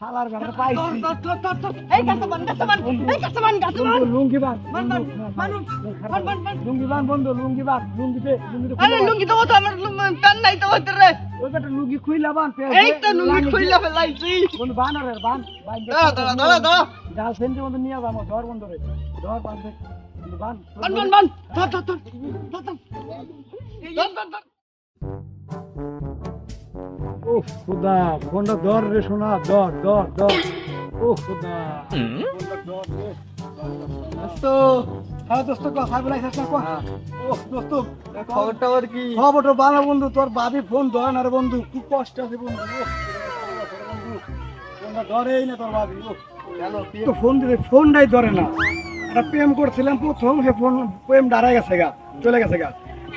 শালার ঘরে পাইছি। এই কাঁচাবান কাঁচাবান এই কাঁচাবান বন্ধু লুঙ্গি বান বান, বান, বান, বান, বান, বান। লুঙ্গি বান বন্ধু লুঙ্গি বান লুঙ্গিতে লুঙ্গিতে আরে লুঙ্গি তো তো আমার প্যান নাই তো রে। ওই বেটা লুঙ্গি খুইলা বান এই তো লুঙ্গি খুইলা ফেলাইছি। বন্ধু বান রে বান বান দাঁড়া দাঁড়া দাঁড়া দাঁড়া। গার্লফ্রেন্ডের মতো নিয়ে যাব ধর বন্ধু রে। ধর বান দে বন্ধু বান বান বান বান ধর ধর ধর। ধর ধর ধর। ধর ও ফোনটা ধর রে শোনা ধর ধর ও খুদা দোস্ত হ্যাঁ দোস্ত কথা বলাইছিস না কো ও দোস্ত খবর টবর কি? খবরটা ভালো বন্ধু তোর ফোন ধরে না রে বন্ধু খুব কষ্ট আছে বন্ধু ফোনটা ধরেই না তোর ভাবি তো ফোন দিলে ফোনটাই ধরে না। একটা প্রেম করছিলাম প্রথম সে ফোন প্রেম দাঁড়ায় গেছে গা চলে গেছে গা।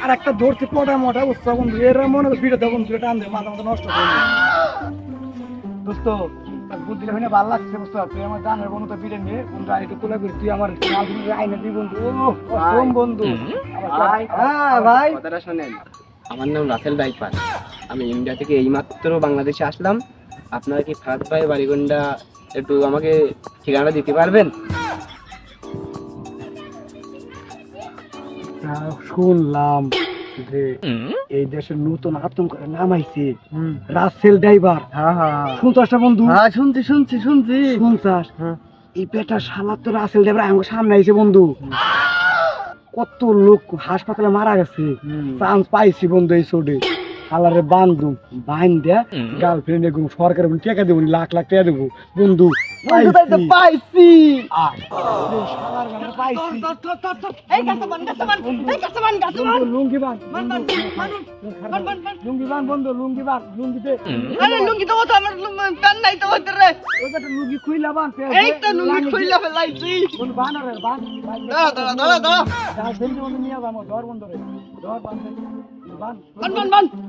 আর একটা ধরছে কটা মোটা উৎসা বন্ধু এর মনে হয় ভিড়ে তখন তুলে টান দে মাথা মাথা নষ্ট করে। দোস্ত বুদ্ধি হইনে ভালো লাগছে বুঝতে তুই আমার জানের বন্ধু তো ভিড়ে নিয়ে বন্ধু আর একটু কোলে করে তুই আমার আইনে দি বন্ধু। ও শোন বন্ধু। ভাই। হ্যাঁ ভাই। কথাটা শোনেন আমার নাম রাসেল বাইপার আমি ইন্ডিয়া থেকে এইমাত্র বাংলাদেশে আসলাম। আপনারা কি ফারাদ ভাই বাড়িগন্ডা একটু আমাকে ঠিকানাটা দিতে পারবেন? শুনলাম যে এই দেশের নতুন আতঙ্ক নাম আইছে রাসেল ড্রাইভার। হ্যাঁ হ্যাঁ। শুনছাস না বন্ধু? হ্যাঁ শুনছি শুনছি শুনছি। শুনছাস? হ্যাঁ। এই বেটা শালা তো রাসেল ড্রাইভার আমার সামনে আইছে বন্ধু। কত লোক হাসপাতালে মারা গেছে। চান্স পাইছি বন্ধু এই সোডে আলারে বান্ধু বাইন দে গার্লফ্রেন্ড এগুলো সরকার বলি টাকা দেবো লাখ লাখ টাকা দেবো। বন্ধু লুঙ্গি বান। লুঙ্গি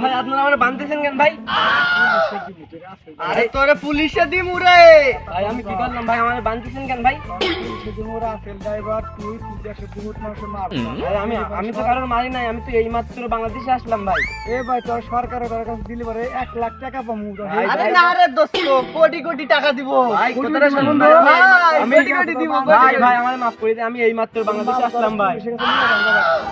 ভাই আপনারা আমার বানতেছেন কেন ভাই? আরে তোরে পুলিশে দি মুরে ভাই আমি কি করলাম ভাই আমার বানতেছেন কেন ভাই? আমি আমি তো কারোর মারি নাই আমি তো এইমাত্র বাংলাদেশে আসলাম ভাই। এ ভাই তোর সরকারের তোর কাছে দিলি পারে এক লাখ টাকা পাবো আরে না রে দোস্ত কোটি কোটি টাকা দিব। ভাই কোটি কোটি ভাই ভাই, কোটি কোটি দিব, ভাই ভাই আমার মাফ করে দিন আমি এইমাত্র বাংলাদেশে আসলাম ভাই।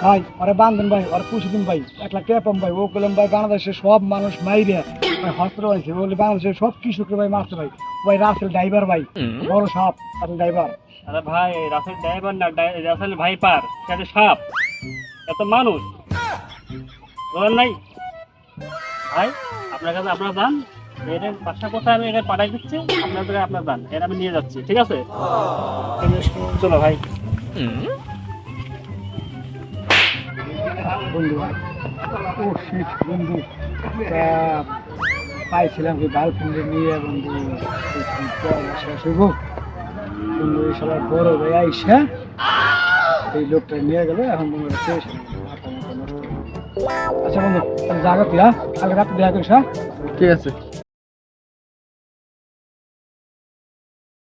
ভাই ওরে বান্ধন ভাই ওরে পুষে দিন ভাই এক লাখ টাকা পাম ভাই ও কলম ভাই বাংলাদেশের সব মানুষ মাইরে ভাই হসপিটাল আছে বলে বাংলাদেশের সব কৃষকের ভাই মারছে ভাই। ভাই রাসেল ড্রাইভার ভাই বড় সাপ রাসেল ড্রাইভার। আরে ভাই রাসেল ড্রাইভার না রাসেল ভাইপার সেটা সাপ। এত মানুষ। বলেন নাই? ভাই আপনার কাছে আপনার দান এর বাসা কোথায় আমি এখানে পাঠাই দিচ্ছি আপনার জায়গায় আপনার দান এর আমি নিয়ে যাচ্ছি ঠিক আছে? চলো ভাই। বন্ধু ভাই। ও শিট বন্ধু পাইছিলাম কি গার্লফ্রেন্ডে নিয়ে বন্ধু। শেষ হইব বন্ধু, এই সবার বড় হয়ে আইসা, এই লোকটা নিয়ে গেল, এখন বন্ধু গেল। আচ্ছা বন্ধু দিয়া তুই হ্যাঁ? কালকে রাত্রে দেখা করিস হ্যাঁ? ঠিক আছে।